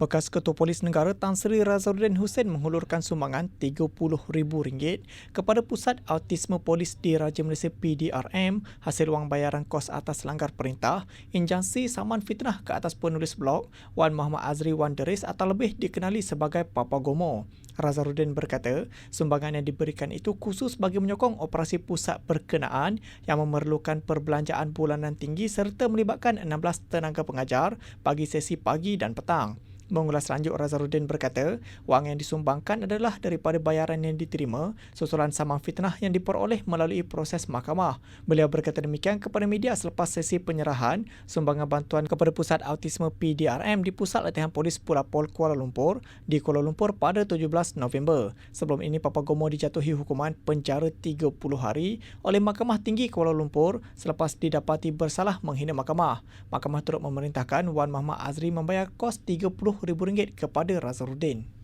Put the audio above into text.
Bekas Ketua Polis Negara Tan Sri Razaruddin Hussein menghulurkan sumbangan RM30,000 kepada Pusat Autisme Polis di Raja Malaysia PDRM hasil wang bayaran kos atas langgar perintah injansi saman fitnah ke atas penulis blog Wan Muhammad Azri Wan Deris atau lebih dikenali sebagai Papa Gomo. Razaruddin berkata, sumbangan yang diberikan itu khusus bagi menyokong operasi pusat berkenaan yang memerlukan perbelanjaan bulanan tinggi serta melibatkan 16 tenaga pengajar bagi sesi pagi dan petang. Mengulas lanjut, Razaruddin berkata, wang yang disumbangkan adalah daripada bayaran yang diterima susulan saman fitnah yang diperoleh melalui proses mahkamah. Beliau berkata demikian kepada media selepas sesi penyerahan sumbangan bantuan kepada Pusat Autisme PDRM di Pusat Latihan Polis Pulapol Kuala Lumpur di Kuala Lumpur pada 17 November. Sebelum ini, Papa Gomo dijatuhi hukuman penjara 30 hari oleh Mahkamah Tinggi Kuala Lumpur selepas didapati bersalah menghina mahkamah. Mahkamah turut memerintahkan Wan Muhammad Azri membayar kos RM30,000 kepada Razaruddin.